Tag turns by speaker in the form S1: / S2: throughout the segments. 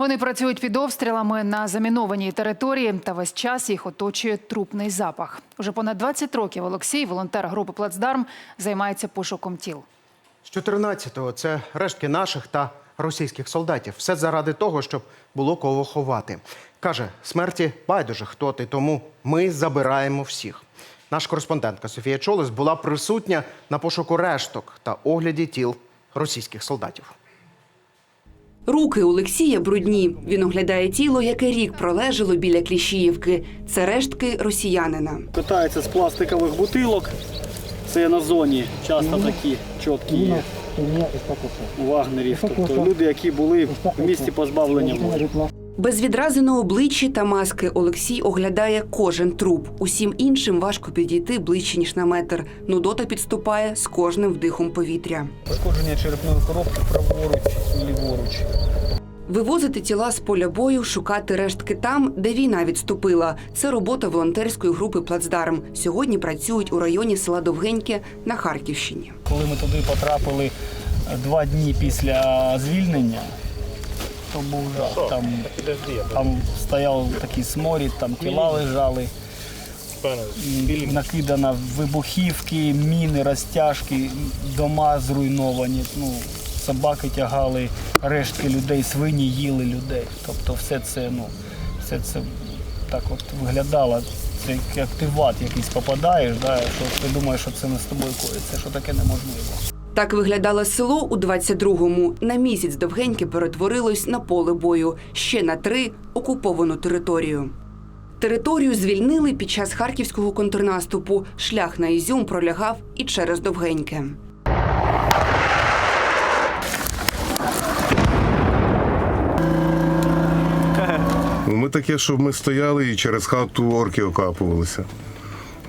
S1: Вони працюють під обстрілами на замінованій території, та весь час їх оточує трупний запах. Уже понад 20 років Олексій, волонтер групи Плацдарм, займається пошуком тіл.
S2: З 14-го це рештки наших та російських солдатів. Все заради того, щоб було кого ховати. Каже, смерті байдуже хто ти, тому ми забираємо всіх. Наша кореспондентка Софія Чолес була присутня на пошуку решток та огляді тіл російських солдатів.
S3: Руки Олексія брудні. Він оглядає тіло, яке рік пролежало біля Кліщіївки. Це рештки росіянина.
S4: Питається з пластикових бутилок. Це на зоні часто такі чіткі є у вагнерів. Тобто люди, які були в місті позбавлення волі.
S3: Без відрази на обличчі та маски Олексій оглядає кожен труп. Усім іншим важко підійти ближче ніж на метр. Нудота підступає з кожним вдихом повітря.
S4: Пошкодження черепної коробки праворуч ліворуч.
S3: Вивозити тіла з поля бою, шукати рештки там, де війна відступила. Це робота волонтерської групи Плацдарм. Сьогодні працюють у районі села Довгеньке на Харківщині.
S4: Коли ми туди потрапили два дні після звільнення, то був жах. Там, там стояв такий сморід, там тіла лежали. Накидано вибухівки, міни, розтяжки, дома зруйновані. Ну, собаки тягали рештки людей, свині їли людей. Тобто все це, ну, все це так от виглядало. Це як ти в ад якийсь попадаєш, да, що ти думаєш, що це не з тобою коїться, що таке неможливо.
S3: Так виглядало село у 22-му. На місяць довгеньке перетворилось на поле бою. Ще на три окуповану територію. Територію звільнили під час харківського контрнаступу. Шлях на Ізюм пролягав і через довгеньке.
S5: Ми таке, щоб ми стояли і через хату орки окапувалися.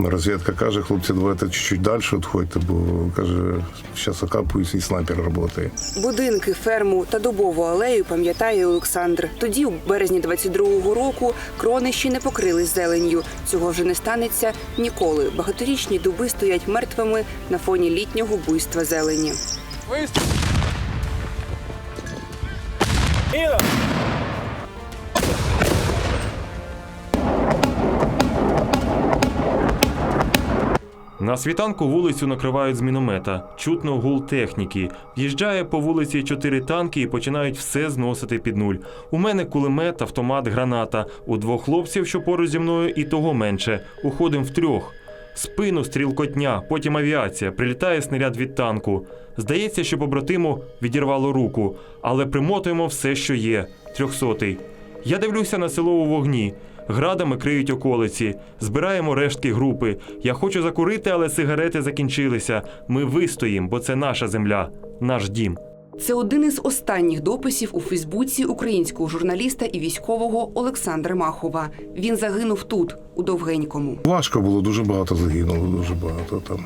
S5: Розвідка каже, хлопці, давайте чуть-чуть далі відходьте, бо каже, зараз окапуюся і снайпер працює.
S3: Будинки, ферму та дубову алею пам'ятає Олександр. Тоді, у березні 22-го року, крони ще не покрились зеленню. Цього вже не станеться ніколи. Багаторічні дуби стоять мертвими на фоні літнього буйства зелені.
S6: На світанку вулицю накривають з міномета. Чутно гул техніки. В'їжджає по вулиці чотири танки і починають все зносити під нуль. У мене кулемет, автомат, граната. У двох хлопців, що поруч зі мною, і того менше. Уходимо втрьох. Спину стрілкотня, потім авіація. Прилітає снаряд від танку. Здається, що побратиму відірвало руку, але примотуємо все, що є. Трьохсотий. Я дивлюся на село у вогні. Градами криють околиці. Збираємо рештки групи. Я хочу закурити, але сигарети закінчилися. Ми вистоїмо, бо це наша земля, наш дім.
S3: Це один із останніх дописів у Фейсбуці українського журналіста і військового Олександра Махова. Він загинув тут, у Довгенькому.
S5: Важко було, дуже багато загинуло, дуже багато там.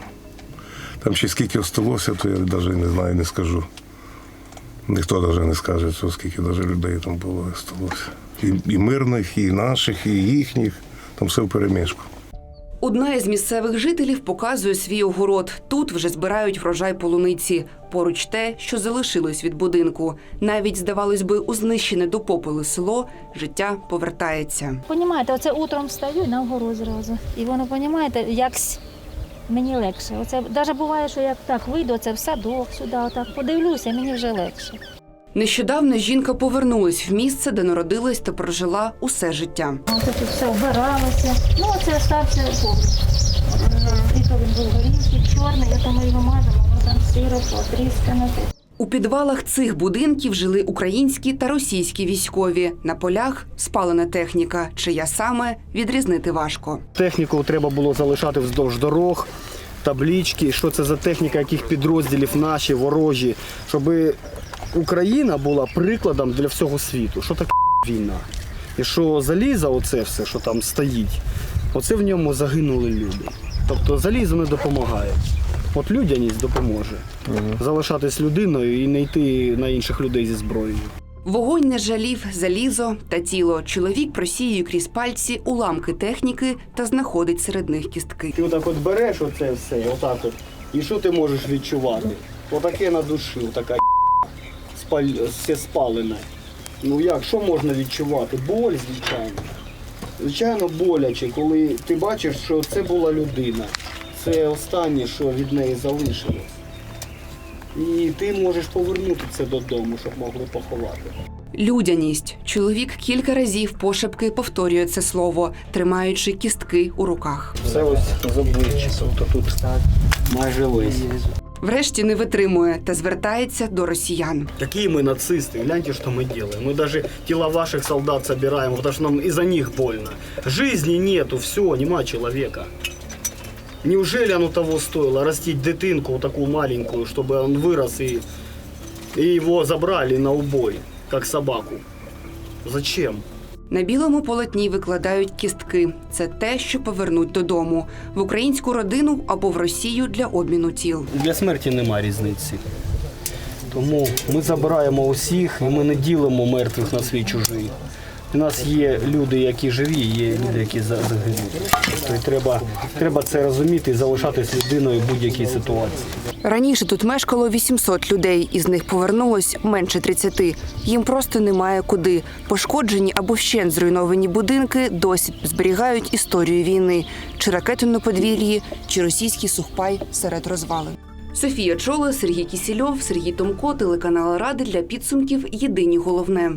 S5: Там ще скільки осталося, то я навіть не знаю, не скажу. Ніхто навіть не скаже, що скільки навіть людей там було осталося. І, і мирних, і наших, і їхніх. Там все в перемішку.
S3: Одна із місцевих жителів показує свій огород. Тут вже збирають врожай полуниці. Поруч те, що залишилось від будинку. Навіть, здавалось би, у знищене до попелу село життя повертається.
S7: Понімаєте, оце утром встаю і на вгору зразу. І воно, понімаєте, якось мені легше. Оце навіть буває, що я так вийду, це в садок сюди, отак подивлюся, мені вже легше.
S3: Нещодавно жінка повернулась в місце, де народилась та прожила усе життя.
S7: Оце тут все вбиралося. Ну, оце стався побут. І то він був горівський, чорний, я там його мазала, воно там сиро, потріскане.
S3: У підвалах цих будинків жили українські та російські військові. На полях спалена техніка, чия саме відрізнити важко.
S4: Техніку треба було залишати вздовж дорог, таблічки, що це за техніка, яких підрозділів наші, ворожі, щоб Україна була прикладом для всього світу. Що таке війна? І що залізо, оце все, що там стоїть, оце в ньому загинули люди. Тобто залізо не допомагає. От людяність допоможе. Залишатись людиною і не йти на інших людей зі зброєю.
S3: Вогонь не жалів залізо та тіло. Чоловік просіює крізь пальці уламки техніки та знаходить серед них кістки.
S4: Ти отак от береш оце все, отак от, і що ти можеш відчувати? Отаке на душі, отака спаль... все спалене. Ну як, що можна відчувати? Боль, звичайно. Звичайно, боляче, коли ти бачиш, що це була людина Це останнє, що від неї залишилось. І ти можеш повернути це додому, щоб могли поховати.
S3: Людяність. Чоловік кілька разів пошепки повторює це слово, тримаючи кістки у руках.
S4: Все ось з обличчя, тобто тут майже весь.
S3: Врешті не витримує та звертається до росіян.
S4: Какие мы нацисты, гляньте, что мы делаем. Мы даже тела ваших солдат собираем, потому что нам из-за них больно. Жизни нету, все, нема человека. Неужели оно того стоило, растить дитинку вот такую маленькую, чтобы он вырос и, и его забрали на убой, как собаку? Зачем?
S3: На білому полотні викладають кістки. Це те, що повернуть додому в українську родину або в Росію для обміну тіл.
S4: Для смерті нема різниці. Тому ми забираємо усіх і ми не ділимо мертвих на свій чужий. У нас є люди, які живі, є люди, які за- загинули. Тобто треба, треба це розуміти і залишатись людиною в будь-якій ситуації.
S3: Раніше тут мешкало 800 людей, із них повернулось менше 30. Їм просто немає куди. Пошкоджені або вщент зруйновані будинки досі зберігають історію війни, чи ракету на подвір'ї, чи російський сухпай серед розвалин. Софія Чоло, Сергій Кісільов, Сергій Томко, телеканал Ради для підсумків Єдині головне.